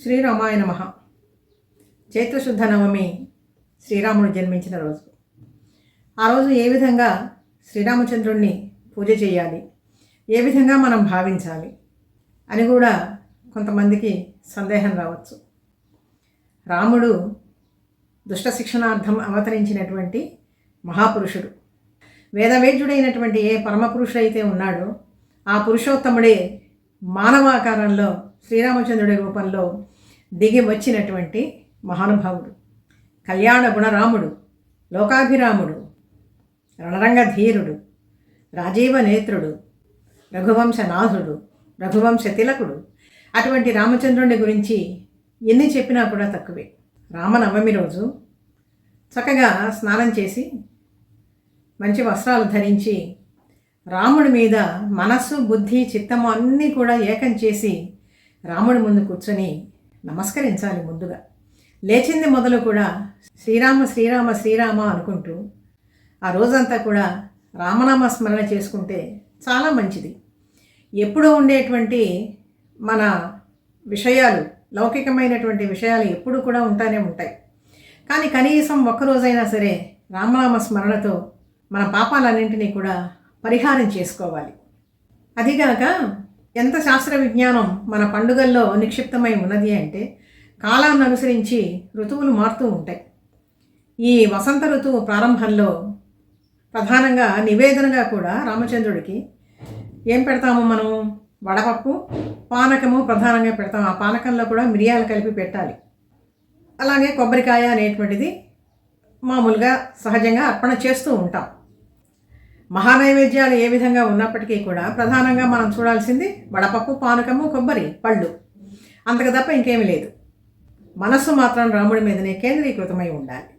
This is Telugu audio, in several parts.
శ్రీరామాయ నమ. చైత్రశుద్ధ నవమి శ్రీరాముడు జన్మించిన రోజు. ఆ రోజు ఏ విధంగా శ్రీరామచంద్రుణ్ణి పూజ చేయాలి? ఏ విధంగా మనం భావించాలి? అని కూడా కొంతమందికి సందేహం రావచ్చు. రాముడు దుష్ట శిక్షణార్థం అవతరించినటువంటి మహాపురుషుడు. వేదవేద్యుడైనటువంటి ఏ పరమపురుషుడైతే ఉన్నాడో ఆ పురుషోత్తముడే మానవాకారంలో శ్రీరామచంద్రుడి రూపంలో దిగి వచ్చినటువంటి మహానుభావుడు కళ్యాణ గుణరాముడు లోకాభిరాముడు రణరంగ ధీరుడు రాజీవ నేత్రుడు రఘువంశనాథుడు రఘువంశ తిలకుడు. అటువంటి రామచంద్రుని గురించి ఎన్ని చెప్పినా కూడా తక్కువే. రామనవమి రోజు చక్కగా స్నానం చేసి మంచి వస్త్రాలు ధరించి రాముడి మీద మనస్సు బుద్ధి చిత్తము అన్నీ కూడా ఏకం చేసి రాముడి ముందు కూర్చొని నమస్కరించాలి ముందుగా. లేచింది మొదలు కూడా శ్రీరామ శ్రీరామ శ్రీరామ అనుకుంటూ ఆ రోజంతా కూడా రామనామ స్మరణ చేసుకుంటే చాలా మంచిది. ఎప్పుడూ ఉండేటువంటి మన విషయాలు లౌకికమైనటువంటి విషయాలు ఎప్పుడు కూడా ఉంటానే ఉంటాయి. కానీ కనీసం ఒక్కరోజైనా సరే రామనామ స్మరణతో మన పాపాలన్నింటినీ కూడా పరిహారం చేసుకోవాలి. అదిగాక ఎంత శాస్త్ర విజ్ఞానం మన పండుగల్లో నిక్షిప్తమై ఉన్నది అంటే కాలాన్ని అనుసరించి ఋతువులు మారుతూ ఉంటాయి. ఈ వసంత ఋతువు ప్రారంభంలో ప్రధానంగా నివేదనగా కూడా రామచంద్రుడికి ఏం పెడతాము మనం? వడపప్పు పానకము ప్రధానంగా పెడతాం. ఆ పానకంలో కూడా మిరియాలు కలిపి పెట్టాలి. అలాగే కొబ్బరికాయ అనేటువంటిది మామూలుగా సహజంగా అర్పణ చేస్తూ ఉంటాం. మహానైవేద్యాలు ఏ విధంగా ఉన్నప్పటికీ కూడా ప్రధానంగా మనం చూడాల్సింది వడపప్పు పానకము కొబ్బరి పళ్ళు. అంతకు తప్ప ఇంకేమీ లేదు. మనస్సు మాత్రం రాముడి మీదనే కేంద్రీకృతమై ఉండాలి.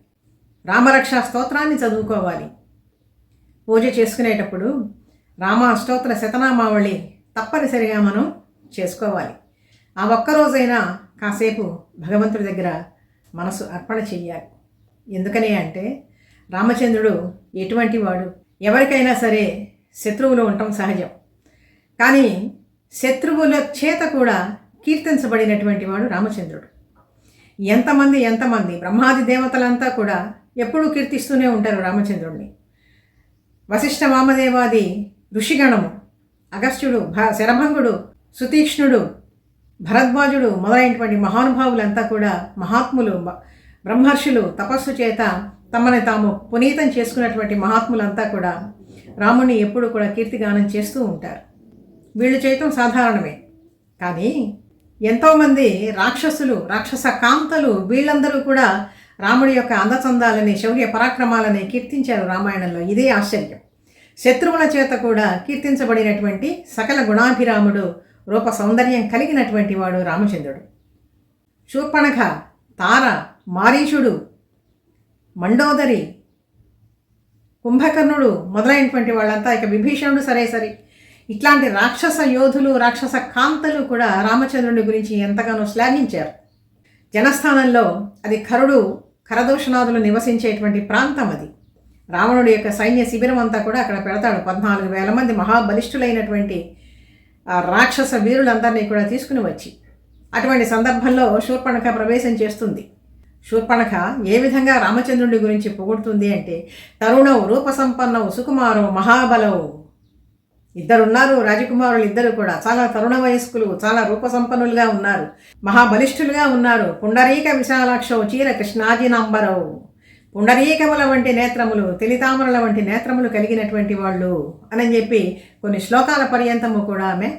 రామరక్ష స్తోత్రాన్ని చదువుకోవాలి. పూజ చేసుకునేటప్పుడు రామ అష్టోత్తర శతనామావళి తప్పనిసరిగా మనం చేసుకోవాలి. ఆ ఒక్కరోజైనా కాసేపు భగవంతుడి దగ్గర మనసు అర్పణ చెయ్యాలి. ఎందుకని అంటే రామచంద్రుడు ఎటువంటి వాడు? ఎవరికైనా సరే శత్రువులు ఉండటం సహజం. కానీ శత్రువుల చేత కూడా కీర్తించబడినటువంటి వాడు రామచంద్రుడు. ఎంతమంది ఎంతమంది బ్రహ్మాది దేవతలంతా కూడా ఎప్పుడూ కీర్తిస్తూనే ఉంటారు రామచంద్రుడిని వశిష్ఠ వామదేవాది ఋషిగణము అగస్త్యుడు భ శరభంగుడు సుతీక్ష్ణుడు భరద్వాజుడు మొదలైనటువంటి మహానుభావులంతా కూడా మహాత్ములు బ్రహ్మర్షులు తపస్సు చేత తమని తాము పునీతం చేసుకున్నటువంటి మహాత్ములంతా కూడా రాముని ఎప్పుడు కూడా కీర్తిగానం చేస్తూ ఉంటారు. వీళ్ళు చేయటం సాధారణమే. కానీ ఎంతోమంది రాక్షసులు రాక్షస కాంతలు వీళ్ళందరూ కూడా రాముడి యొక్క అందచందాలని శౌర్య పరాక్రమాలని కీర్తించారు రామాయణంలో. ఇదే ఆశ్చర్యం. శత్రువుల చేత కూడా కీర్తించబడినటువంటి సకల గుణాభిరాముడు రూప సౌందర్యం కలిగినటువంటి వాడు రామచంద్రుడు. శూర్పణఖ తార మారీషుడు మండోదరి కుంభకర్ణుడు మొదలైనటువంటి వాళ్ళంతా ఇక విభీషణుడు సరే సరే. ఇట్లాంటి రాక్షస యోధులు రాక్షస కాంతలు కూడా రామచంద్రుడి గురించి ఎంతగానో శ్లాఘించారు. జనస్థానంలో అది ఖరుడు కరదూషణాదులు నివసించేటువంటి ప్రాంతం అది. రావణుడి యొక్క సైన్య శిబిరం అంతా కూడా అక్కడ పెడతాడు. పద్నాలుగు వేల మంది మహాబలిష్ఠులైనటువంటి రాక్షస వీరులందరినీ కూడా తీసుకుని వచ్చి. అటువంటి సందర్భంలో శూర్పణఖ ప్రవేశం చేస్తుంది. శూర్పణఖ ఏ విధంగా రామచంద్రుడి గురించి పొగుడుతుంది అంటే తరుణవు రూపసంపన్నవు సుకుమారవు మహాబలవు ఇద్దరున్నారు రాజకుమారులు ఇద్దరు కూడా. చాలా తరుణ వయస్కులు చాలా రూపసంపన్నులుగా ఉన్నారు. మహాబలిష్ఠులుగా ఉన్నారు. పుండరీక విశాలాక్షవు చీర కృష్ణాజినాంబరవు పుండరీకముల వంటి నేత్రములు తెలితామరల వంటి నేత్రములు కలిగినటువంటి వాళ్ళు అని చెప్పి కొన్ని శ్లోకాల పర్యంతము కూడా ఆమె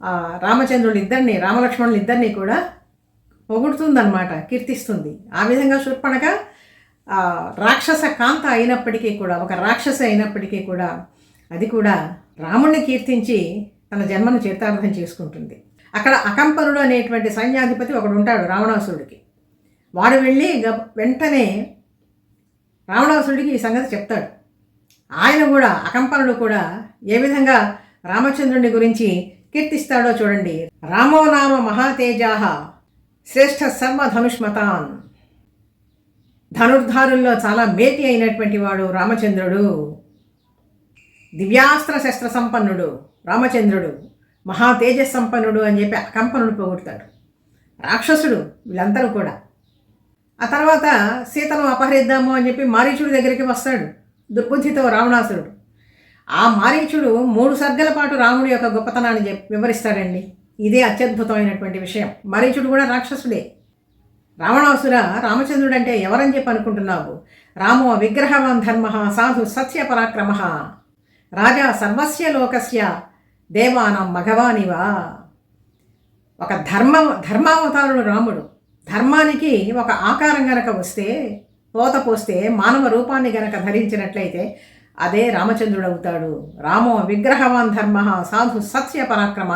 ఆ, రామచంద్రులు ఇద్దరిని రామలక్ష్మణులు ఇద్దరిని కూడా పొగుడుతుందన్నమాట కీర్తిస్తుంది. ఆ విధంగా శూర్పణక రాక్షస కాంత అయినప్పటికీ కూడా ఒక రాక్షస అయినప్పటికీ కూడా అది కూడా రాముణ్ణి కీర్తించి తన జన్మను చరితార్థం చేసుకుంటుంది. అక్కడ అకంపనుడు అనేటువంటి సైన్యాధిపతి ఒకడు ఉంటాడు రావణాసురుడికి. వాడు వెళ్ళి గబ్ వెంటనే రావణాసురుడికి ఈ సంగతి చెప్తాడు. ఆయన కూడా అకంపనుడు కూడా ఏ విధంగా రామచంద్రుని గురించి కీర్తిస్తాడో చూడండి. రామోనామ మహాతేజాహ శ్రేష్ఠ సర్వ ధనుష్మతాన్. ధనుర్ధారుల్లో చాలా మేటి అయినటువంటి వాడు రామచంద్రుడు. దివ్యాస్త్ర శస్త్ర సంపన్నుడు రామచంద్రుడు. మహా తేజస్ సంపన్నుడు అని చెప్పి కంపనుడు పోగొడతాడు. రాక్షసుడు వీళ్ళందరూ కూడా. ఆ తర్వాత సీతను అపహరిద్దాము అని చెప్పి మారీచుడి దగ్గరికి వస్తాడు. దుర్బుద్ధితో రావణాసురుడు. ఆ మారీచుడు మూడు సర్గల పాటు రాముడి యొక్క గొప్పతనాన్ని చెప్ వివరిస్తాడండి. ఇదే అత్యద్భుతమైనటువంటి విషయం. మారీచుడు కూడా రాక్షసుడే. రావణాసుర రామచంద్రుడు అంటే ఎవరని చెప్పి అనుకుంటున్నావు? రామో విగ్రహవాన్ ధర్మ సాధు సత్య పరాక్రమ రాజా సర్వస్య లోకస్య దేవానం మఘవానివా ఒక ధర్మ ధర్మావతారుడు రాముడు. ధర్మానికి ఒక ఆకారం గనక వస్తే పోత పోస్తే మానవ రూపాన్ని గనక ధరించినట్లయితే అదే రామచంద్రుడు అవుతాడు. రామో విగ్రహవాన్ ధర్మ సాధు సత్య పరాక్రమ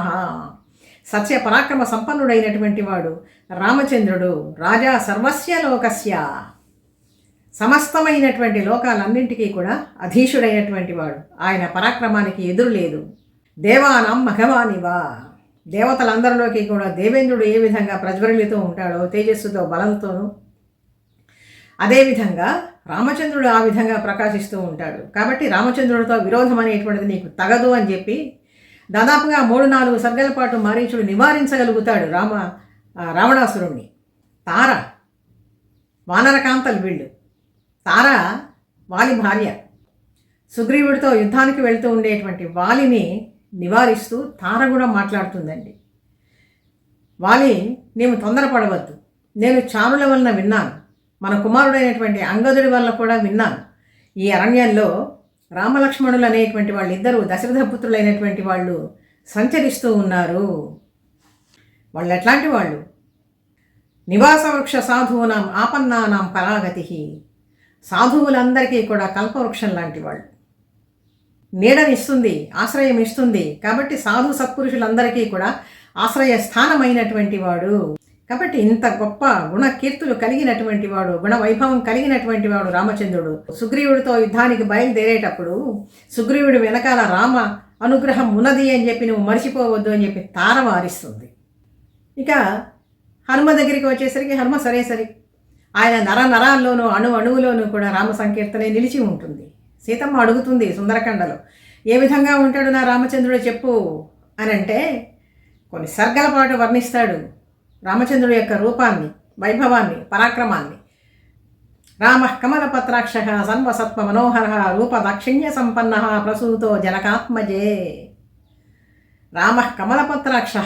సత్య పరాక్రమ సంపన్నుడైనటువంటి వాడు రామచంద్రుడు. రాజా సర్వస్య లోకస్య. సమస్తమైనటువంటి లోకాలన్నింటికీ కూడా అధీశుడైనటువంటి వాడు. ఆయన పరాక్రమానికి ఎదురు లేదు దేవానం మఘవానివా దేవతలందరిలోకి కూడా దేవేంద్రుడు ఏ విధంగా ప్రజ్వరిల్లుతూ ఉంటాడో తేజస్సుతో బలంతోనూ అదేవిధంగా రామచంద్రుడు ఆ విధంగా ప్రకాశిస్తూ ఉంటాడు. కాబట్టి రామచంద్రుడితో విరోధం అనేటువంటిది నీకు తగదు అని చెప్పి దాదాపుగా మూడు నాలుగు సర్గల పాటు మారీచుడు నివారించగలుగుతాడు రామ రావణాసురుణ్ణి. తార వానరకాంతలు వీళ్ళు. తార వాలి భార్య. సుగ్రీవుడితో యుద్ధానికి వెళ్తూ ఉండేటువంటి వాలిని నివారిస్తూ తార కూడా మాట్లాడుతుందండి. వాలి నీవు తొందరపడవద్దు. నేను చారుల వలన విన్నాను. మన కుమారుడైనటువంటి అంగదుడి వల్ల కూడా విన్నాను. ఈ అరణ్యంలో రామలక్ష్మణులు అనేటువంటి వాళ్ళిద్దరూ దశరథపుత్రులైనటువంటి వాళ్ళు సంచరిస్తూ ఉన్నారు. వాళ్ళు ఎట్లాంటి వాళ్ళు? నివాస వృక్ష సాధువునాం ఆపన్నానాం పరాగతి. సాధువులందరికీ కూడా కల్పవృక్షం లాంటి వాళ్ళు. నీడనిస్తుంది ఆశ్రయం ఇస్తుంది కాబట్టి సాధు సత్పురుషులందరికీ కూడా ఆశ్రయ స్థానమైనటువంటి వాడు. కాబట్టి ఇంత గొప్ప గుణకీర్తులు కలిగినటువంటి వాడు గుణ వైభవం కలిగినటువంటి వాడు రామచంద్రుడు. సుగ్రీవుడితో యుద్ధానికి బయలుదేరేటప్పుడు సుగ్రీవుడి వెనకాల రామ అనుగ్రహం ఉన్నది అని చెప్పి నువ్వు మర్చిపోవద్దు అని చెప్పి తారవారిస్తుంది ఇక హనుమ దగ్గరికి వచ్చేసరికి హనుమ సరే సరే. ఆయన నర నరాల్లోనూ అణు అణువులోనూ కూడా రామ సంకీర్తనే నిలిచి ఉంటుంది. సీతమ్మ అడుగుతుంది సుందరకండలో ఏ విధంగా ఉంటాడు నా రామచంద్రుడు చెప్పు అని అంటే కొన్ని సర్గల పాటు వర్ణిస్తాడు. రామచంద్రుడి యొక్క రూపాన్ని వైభవాన్ని పరాక్రమాన్ని. రామ కమలపత్రాక్ష సర్వసత్వ మనోహర రూప దాక్షిణ్య సంపన్న ప్రసూతో జనకాత్మజే. రామ కమలపత్రాక్ష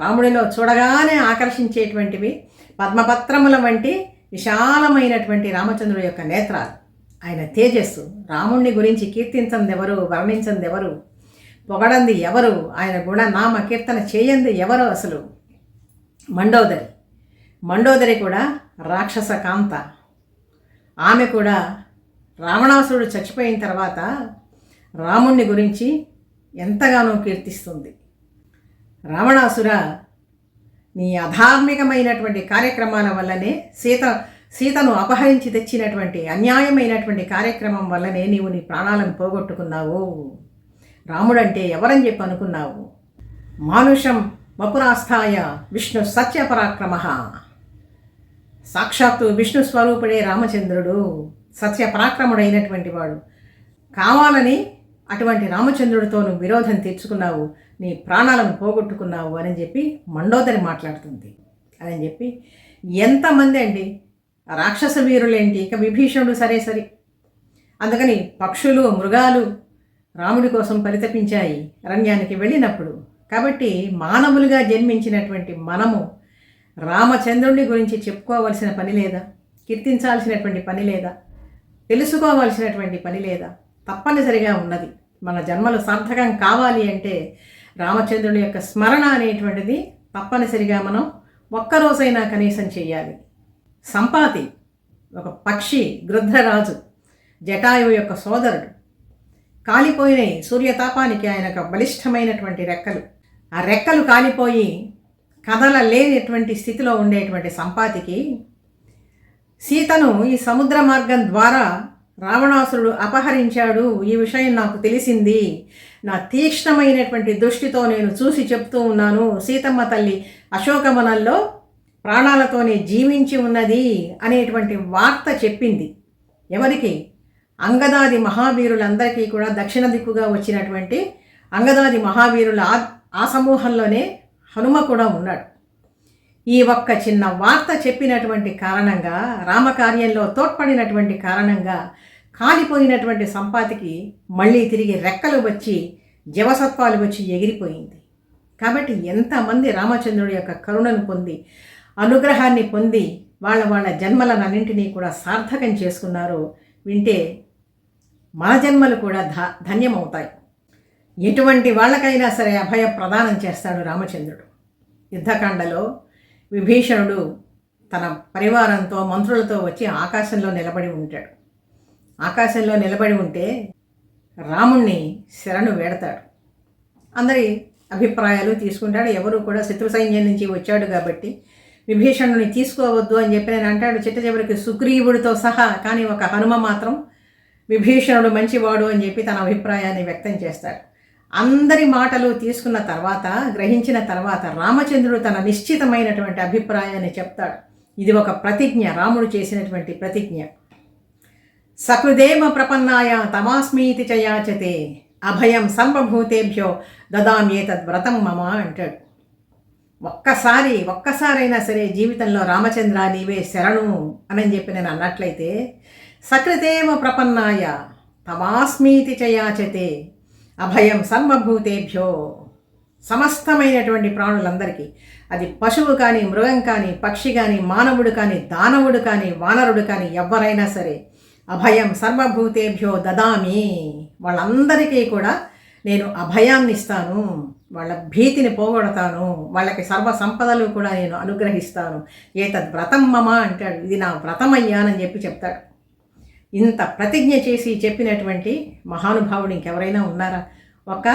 రాముడిలో చూడగానే ఆకర్షించేటువంటివి పద్మపత్రముల వంటి విశాలమైనటువంటి రామచంద్రుడి యొక్క నేత్రాలు. ఆయన తేజస్సు రాముణ్ణి గురించి కీర్తించంది ఎవరు వర్ణించంది ఎవరు పొగడంది ఎవరు ఆయన గుణనామ కీర్తన చేయంది ఎవరు అసలు? మండోదరి. మండోదరి కూడా రాక్షస కాంత. ఆమె కూడా రావణాసురుడు చచ్చిపోయిన తర్వాత రాముణ్ణి గురించి ఎంతగానో కీర్తిస్తుంది. రావణాసుర నీ అధార్మికమైనటువంటి కార్యక్రమాల వల్లనే సీత సీతను అపహరించి తెచ్చినటువంటి అన్యాయమైనటువంటి కార్యక్రమం వల్లనే నీవు నీ ప్రాణాలను పోగొట్టుకున్నావు. రాముడంటే ఎవరని చెప్పి అనుకున్నావు? మానుషం వపురాస్థాయ విష్ణు సత్యపరాక్రమ. సాక్షాత్తు విష్ణు స్వరూపుడే రామచంద్రుడు సత్యపరాక్రముడైనటువంటి వాడు. కావాలని అటువంటి రామచంద్రుడితో నువ్వు విరోధం తెచ్చుకున్నావు నీ ప్రాణాలను పోగొట్టుకున్నావు అని చెప్పి మండోదరి మాట్లాడుతుంది. అని చెప్పి ఎంతమంది అండి? రాక్షస వీరులేంటి? ఇక విభీషణుడు సరే సరే. అందుకని పక్షులు మృగాలు రాముడి కోసం పరితపించాయి అరణ్యానికి వెళ్ళినప్పుడు. కాబట్టి మానవులుగా జన్మించినటువంటి మనము రామచంద్రుని గురించి చెప్పుకోవలసిన పని లేదా కీర్తించాల్సినటువంటి పని లేదా తెలుసుకోవాల్సినటువంటి పని లేదా తప్పనిసరిగా ఉన్నది. మన జన్మలు సార్థకం కావాలి అంటే రామచంద్రుడి యొక్క స్మరణ అనేటువంటిది తప్పనిసరిగా మనం ఒక్కరోజైనా కనీసం చేయాలి సంపాతి ఒక పక్షి గృధ్రరాజు జటాయువు యొక్క సోదరుడు కాలిపోయినాయి సూర్యతాపానికి ఆయన ఒక బలిష్టమైనటువంటి రెక్కలు. ఆ రెక్కలు కాలిపోయి కథల లేనటువంటి స్థితిలో ఉండేటువంటి సంపాతికి సీతను ఈ సముద్ర మార్గం ద్వారా రావణాసురుడు అపహరించాడు. ఈ విషయం నాకు తెలిసింది. నా తీక్ష్ణమైనటువంటి దృష్టితో నేను చూసి చెప్తూ ఉన్నాను. సీతమ్మ తల్లి అశోకవనంలో ప్రాణాలతోనే జీవించి ఉన్నది అనేటువంటి వార్త చెప్పింది. ఎవరికి? అంగదాది మహావీరులందరికీ కూడా దక్షిణ దిక్కుగా వచ్చినటువంటి అంగదాది మహావీరుల ఆ సమూహంలోనే హనుమ కూడా ఉన్నాడు. ఈ ఒక్క చిన్న వార్త చెప్పినటువంటి కారణంగా రామకార్యంలో తోడ్పడినటువంటి కారణంగా కాలిపోయినటువంటి సంపాతికి మళ్ళీ తిరిగి రెక్కలు వచ్చి జవసత్వాలు వచ్చి ఎగిరిపోయింది. కాబట్టి ఎంతమంది రామచంద్రుడి యొక్క కరుణను పొంది అనుగ్రహాన్ని పొంది వాళ్ళ వాళ్ళ జన్మలనన్నింటినీ కూడా సార్థకం చేసుకున్నారో వింటే మన జన్మలు కూడా ధ ధన్యమవుతాయి. ఎటువంటి వాళ్ళకైనా సరే అభయ ప్రదానం చేస్తాడు రామచంద్రుడు. యుద్ధకాండలో విభీషణుడు తన పరివారంతో మంత్రులతో వచ్చి ఆకాశంలో నిలబడి ఉంటాడు. ఆకాశంలో నిలబడి ఉంటే రాముణ్ణి శరణు వేడతాడు. అందరి అభిప్రాయాలు తీసుకుంటాడు. ఎవరు కూడా శత్రు సైన్యం నుంచి వచ్చాడు కాబట్టి విభీషణుని తీసుకోవద్దు అని చెప్పి నేను అంటాడు. చిట్ట చివరికి సుగ్రీవుడితో సహా కానీ ఒక హనుమ మాత్రం విభీషణుడు మంచివాడు అని చెప్పి తన అభిప్రాయాన్ని వ్యక్తం చేస్తాడు. అందరి మాటలు తీసుకున్న తర్వాత గ్రహించిన తర్వాత రామచంద్రుడు తన నిశ్చితమైనటువంటి అభిప్రాయాన్ని చెప్తాడు. ఇది ఒక ప్రతిజ్ఞ రాముడు చేసినటువంటి ప్రతిజ్ఞ. సకృదేవ ప్రపన్నాయ తమాస్మీతి చయాచతే అభయం సర్వభూతేభ్యో దదామ్యేతద్ వ్రతం మమ అంటాడు. ఒక్కసారి ఒక్కసారైనా సరే జీవితంలో రామచంద్ర నీవే శరణు అని చెప్పి నేను అన్నట్లయితే సకృదేవ ప్రపన్నాయ తమాస్మీతి చయాచతే అభయం సర్వభూతేభ్యో. సమస్తమైనటువంటి ప్రాణులందరికీ అది పశువు కానీ మృగం కానీ పక్షి కానీ మానవుడు కానీ దానవుడు కానీ వానరుడు కానీ ఎవరైనా సరే అభయం సర్వభూతేభ్యో దదామి. వాళ్ళందరికీ కూడా నేను అభయాన్ని ఇస్తాను వాళ్ళ భీతిని పోగొడతాను వాళ్ళకి సర్వ సంపదలు కూడా నేను అనుగ్రహిస్తాను. ఏతద్ వ్రతం మమ అంటాడు. ఇది నా వ్రతం అయ్యానని చెప్పి చెప్తాడు. ఇంత ప్రతిజ్ఞ చేసి చెప్పినటువంటి మహానుభావుడు ఇంకెవరైనా ఉన్నారా? ఒక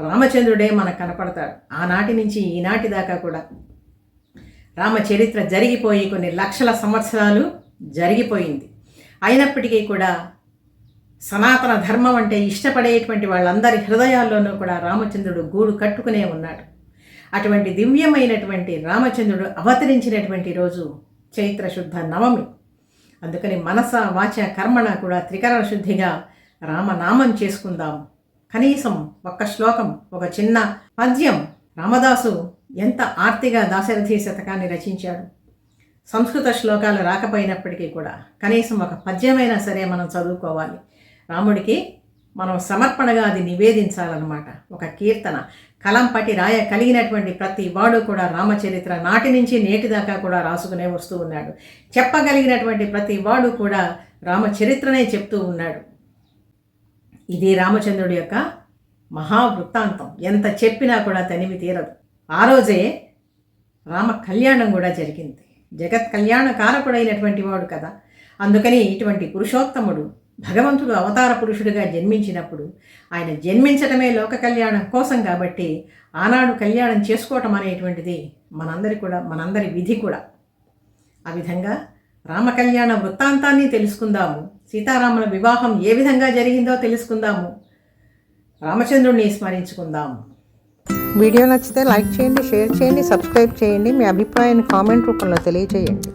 రామచంద్రుడే మనకు కనపడతాడు. ఆనాటి నుంచి ఈనాటి దాకా కూడా. రామచరిత్ర జరిగిపోయి కొన్ని లక్షల సంవత్సరాలు జరిగిపోయింది. అయినప్పటికీ కూడా సనాతన ధర్మం అంటే ఇష్టపడేటువంటి వాళ్ళందరి హృదయాల్లోనూ కూడా రామచంద్రుడు గూడు కట్టుకునే ఉన్నాడు. అటువంటి దివ్యమైనటువంటి రామచంద్రుడు అవతరించినటువంటి రోజు చైత్ర శుద్ధ నవమి. అందుకని మనస వాచ కర్మణ కూడా త్రికరణ శుద్ధిగా రామనామం చేసుకుందాం. కనీసం ఒక్క శ్లోకం ఒక చిన్న పద్యం రామదాసు ఎంత ఆర్తిగా దాశరథి శతకాన్ని రచించాడు. సంస్కృత శ్లోకాలు రాకపోయినప్పటికీ కూడా కనీసం ఒక పద్యమైనా సరే మనం చదువుకోవాలి. రాముడికి మనం సమర్పణగా అది నివేదించాలన్నమాట. ఒక కీర్తన. కలం పట్టి రాయ కలిగినటువంటి ప్రతి వాడు కూడా రామచరిత్ర నాటి నుంచి నేటి దాకా కూడా రాసుకునే వస్తూ ఉన్నాడు. చెప్పగలిగినటువంటి ప్రతి వాడు కూడా రామచరిత్రనే చెప్తూ ఉన్నాడు. ఇది రామచంద్రుడి యొక్క మహావృత్తాంతం. ఎంత చెప్పినా కూడా తనివి తీరదు. ఆ రోజే రామ కళ్యాణం కూడా జరిగింది. జగత్ కళ్యాణ కారకుడైనటువంటి వాడు కదా. అందుకని ఇటువంటి పురుషోత్తముడు భగవంతుడు అవతార పురుషుడిగా జన్మించినప్పుడు ఆయన జన్మించటమే లోక కళ్యాణం కోసం కాబట్టి ఆనాడు కళ్యాణం చేసుకోవటం అనేటువంటిది మనందరి కూడా మనందరి విధి కూడా. ఆ విధంగా రామ కళ్యాణ వృత్తాంతాన్ని తెలుసుకుందాము. సీతారాముల వివాహం ఏ విధంగా జరిగిందో తెలుసుకుందాము. రామచంద్రుడిని స్మరించుకుందాము. వీడియో నచ్చితే లైక్ చేయండి షేర్ చేయండి సబ్స్క్రైబ్ చేయండి. మీ అభిప్రాయాన్ని కామెంట్ రూపంలో తెలియజేయండి